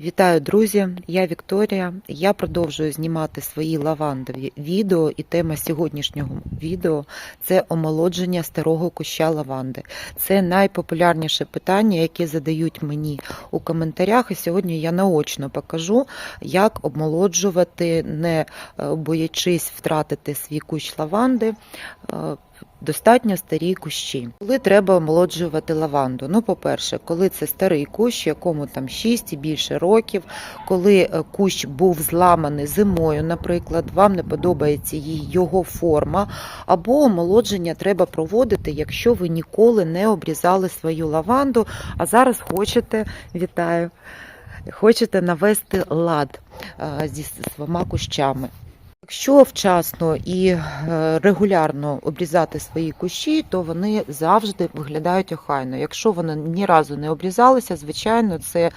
Вітаю, друзі! Я Вікторія. Я продовжую знімати свої лавандові відео, і тема сьогоднішнього відео це омолодження старого куща лаванди. Це найпопулярніше питання, яке задають мені у коментарях. І сьогодні я наочно покажу, як омолоджувати, не е, боячись втратити свій кущ лаванди. Достатньо старі кущі. Коли треба омолоджувати лаванду? Ну, по-перше, коли це старий кущ, якому там 6 і більше років, коли е, кущ був зламаний зимою, наприклад, вам не подобається її його форма, або омолодження треба проводити, якщо ви ніколи не обрізали свою лаванду, а зараз хочете, вітаю, хочете навести лад е, зі своїми кущами. Якщо вчасно і е, регулярно обрізати свої кущі, то вони завжди виглядають охайно. Якщо вони ні разу не обрізалися, звичайно, це е,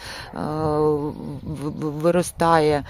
виростає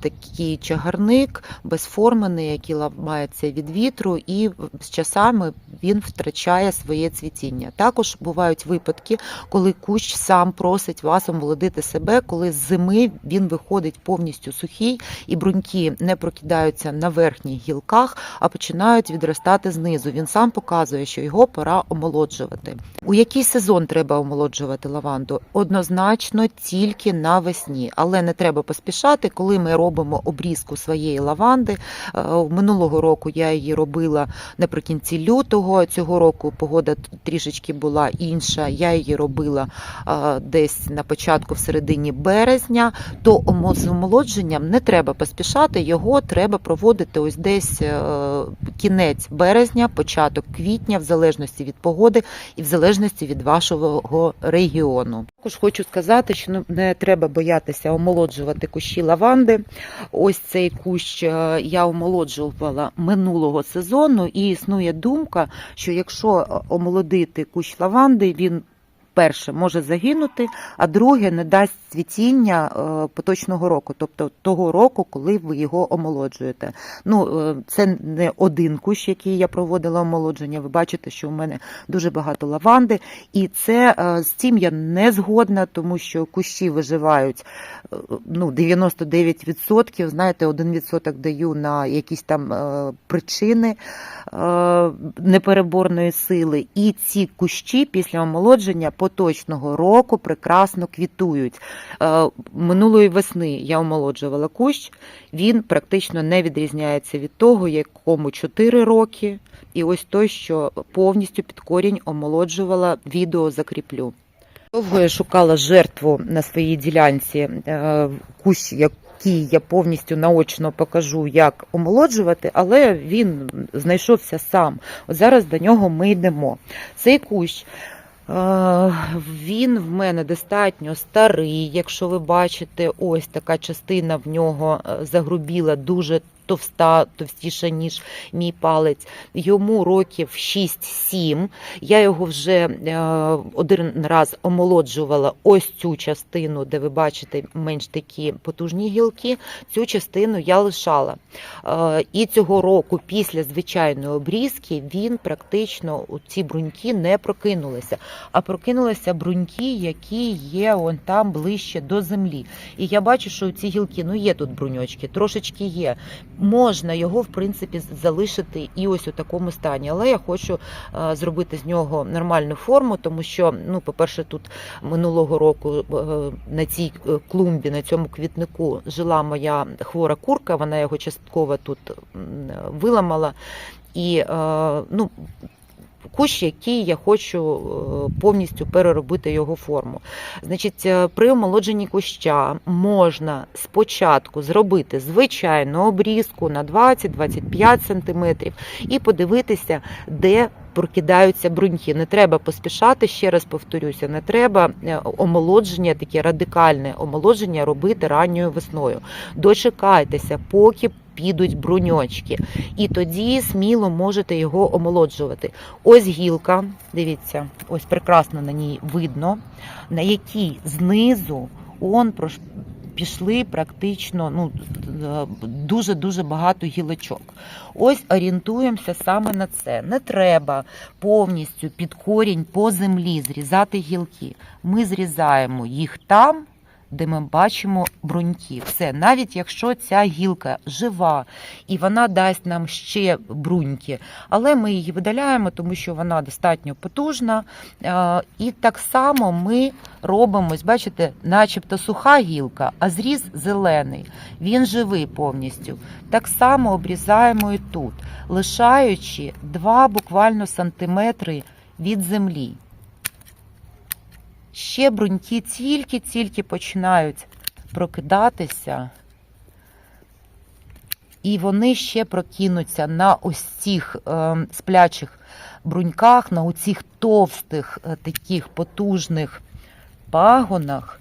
такий чагарник безформений, який ламається від вітру, і з часами він втрачає своє цвітіння. Також бувають випадки, коли кущ сам просить вас омолодити себе, коли з зими він виходить повністю сухий, і бруньки не прокидаються на верхніх гілках, а починають відростати знизу. Він сам показує, що його пора омолоджувати. У який сезон треба омолоджувати лаванду? Однозначно тільки навесні, але не треба поспішати, коли ми робимо обрізку своєї лаванди. Е, Минулого року я її робила наприкінці лютого. Цього року погода трішечки була інша. Я її робила е, десь на початку, в середині березня. То з омолодженням не треба поспішати, його треба проводити ось десь е, кінець березня, початок квітня, в залежності від погоди і в залежності від вашого регіону. Також хочу сказати, що ну, не треба боятися омолоджувати кущі лаванди. Ось цей кущ е, я омолоджувала минулого сезону, і існує думка, що якщо е, омолодити кущ лаванди, він перше може загинути, а друге не дасть цвітіння е, поточного року, тобто того року, коли ви його омолоджуєте. Ну, е, це не один кущ, який я проводила омолодження. Ви бачите, що у мене дуже багато лаванди, і це е, з цим я не згодна, тому що кущі виживають ну, 99%, знаєте, 1% даю на якісь там причини непереборної сили. І ці кущі після омолодження поточного року прекрасно квітують. Е, Минулої весни я омолоджувала кущ, він практично не відрізняється від того, якому 4 роки. І ось той, що повністю під корінь омолоджувала, відео закріплю. Довго я шукала жертву на своїй ділянці, е, кущ, який я повністю наочно покажу, як омолоджувати, але він знайшовся сам. От зараз до нього ми йдемо. Цей кущ. Він в мене достатньо старий. Якщо ви бачите, ось така частина в нього е, загрубіла, дуже товста, товстіша, ніж мій палець. Йому років 6-7. Я його вже е, один раз омолоджувала ось цю частину, де ви бачите менш такі потужні гілки. Цю частину я лишала. Е, І цього року, після звичайної обрізки, він практично у ці бруньки не прокинулися, а прокинулися бруньки, які є он там ближче до землі. І я бачу, що ці гілки ну є тут бруньочки, трошечки є. Можна його в принципі залишити і ось у такому стані, але я хочу е, зробити з нього нормальну форму, тому що, ну, по-перше, тут минулого року е, на цій е, клумбі, на цьому квітнику жила моя хвора курка, вона його частково тут виламала. І ну, кущ, який я хочу е, повністю переробити його форму. Значить, е, при омолодженні куща можна спочатку зробити звичайну обрізку на 20-25 см і подивитися, де прокидаються бруньки. Не треба поспішати, ще раз повторюся, не треба е, омолодження, таке радикальне омолодження робити ранньою весною. Дочекайтеся, поки підуть бруньочки, і тоді сміло можете його омолоджувати. Ось гілка, дивіться, ось прекрасно на ній видно, на якій знизу он пішли практично ну, дуже-дуже багато гілочок. Ось орієнтуємося саме на це. Не треба повністю під корінь по землі зрізати гілки. Ми зрізаємо їх там, де ми бачимо бруньки. Все, навіть якщо ця гілка жива і вона дасть нам ще бруньки, але ми її видаляємо, тому що вона достатньо потужна. І так само ми робимо, бачите, начебто суха гілка, а зріз зелений. Він живий повністю. Так само обрізаємо і тут, лишаючи 2 буквально сантиметри від землі. Ще бруньки тільки-тільки починають прокидатися, і вони ще прокинуться на ось цих е, сплячих бруньках, на оцих товстих, е, таких потужних пагонах,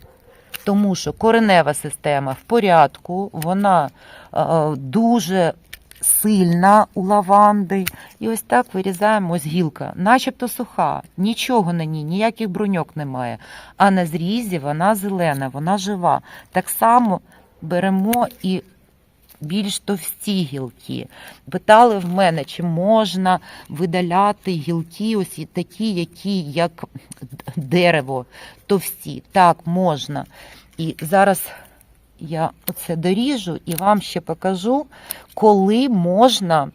тому що коренева система в порядку, вона е, дуже сильна у лаванди. І ось так вирізаємо ось гілка, начебто суха, нічого на ній, ніяких бруньок немає. А на зрізі вона зелена, вона жива. Так само беремо і більш товсті гілки. Питали в мене, чи можна видаляти гілки, ось такі, які як дерево товсті. Так, можна. І зараз я оце доріжу і вам ще покажу, коли можна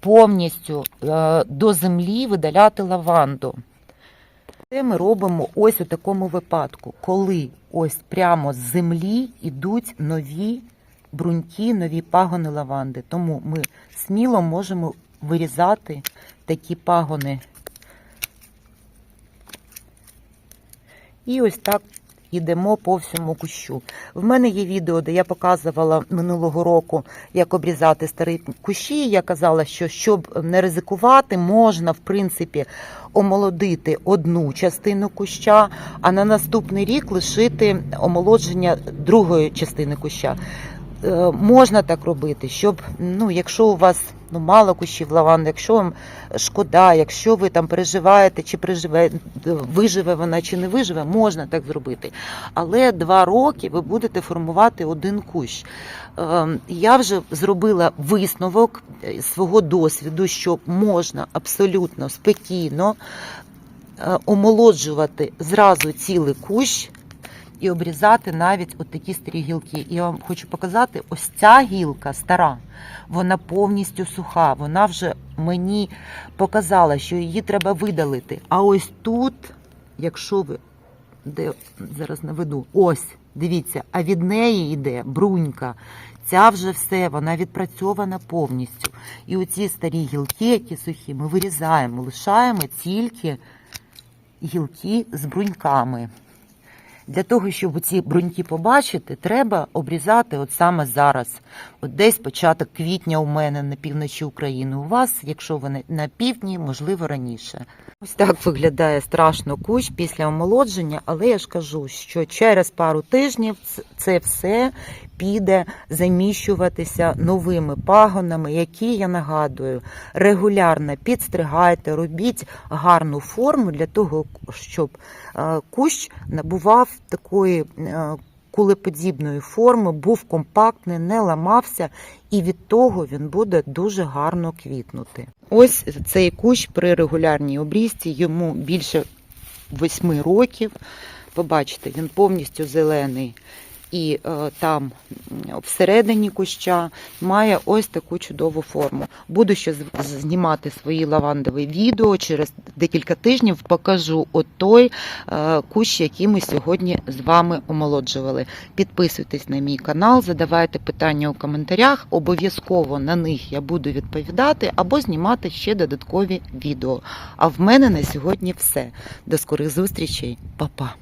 повністю е, до землі видаляти лаванду. Це ми робимо ось у такому випадку, коли ось прямо з землі йдуть нові бруньки, нові пагони лаванди. Тому ми сміло можемо вирізати такі пагони. І ось так йдемо по всьому кущу. В мене є відео, де я показувала минулого року, як обрізати старі кущі. Я казала, що щоб не ризикувати, можна, в принципі, омолодити одну частину куща, а на наступний рік лишити омолодження другої частини куща. Е, Можна так робити, щоб, ну, якщо у вас ну, мало кущів лаванди, якщо вам шкода, якщо ви там переживаєте, чи переживе, виживе вона чи не виживе, можна так зробити. Але два роки ви будете формувати один кущ. Е, Я вже зробила висновок е, свого досвіду, що можна абсолютно спокійно е, омолоджувати зразу цілий кущ і обрізати навіть от такі старі гілки. І я вам хочу показати, ось ця гілка стара, вона повністю суха. Вона вже мені показала, що її треба видалити. А ось тут, якщо ви де зараз наведу, ось, дивіться, а від неї йде брунька. Ця вже все, вона відпрацьована повністю. І оці старі гілки, які сухі, ми вирізаємо, лишаємо тільки гілки з бруньками. Для того, щоб ці бруньки побачити, треба обрізати от саме зараз. От десь початок квітня у мене на півночі України. У вас, якщо вони на- півдні, можливо, раніше. Ось так виглядає страшно кущ після омолодження, але я ж кажу, що через пару тижнів це все піде заміщуватися новими пагонами, які я нагадую, регулярно підстригайте, робіть гарну форму для того, щоб е, кущ набував такої е, кулеподібної форми, був компактний, не ламався, і від того він буде дуже гарно квітнути. Ось цей кущ при регулярній обрізці, йому більше 8 років. Побачите, він повністю зелений. І е, там всередині куща має ось таку чудову форму. Буду ще знімати свої лавандові відео. Через декілька тижнів покажу от той е, кущ, який ми сьогодні з вами омолоджували. Підписуйтесь на мій канал, задавайте питання у коментарях. Обов'язково на них я буду відповідати або знімати ще додаткові відео. А в мене на сьогодні все. До скорих зустрічей, Па-па!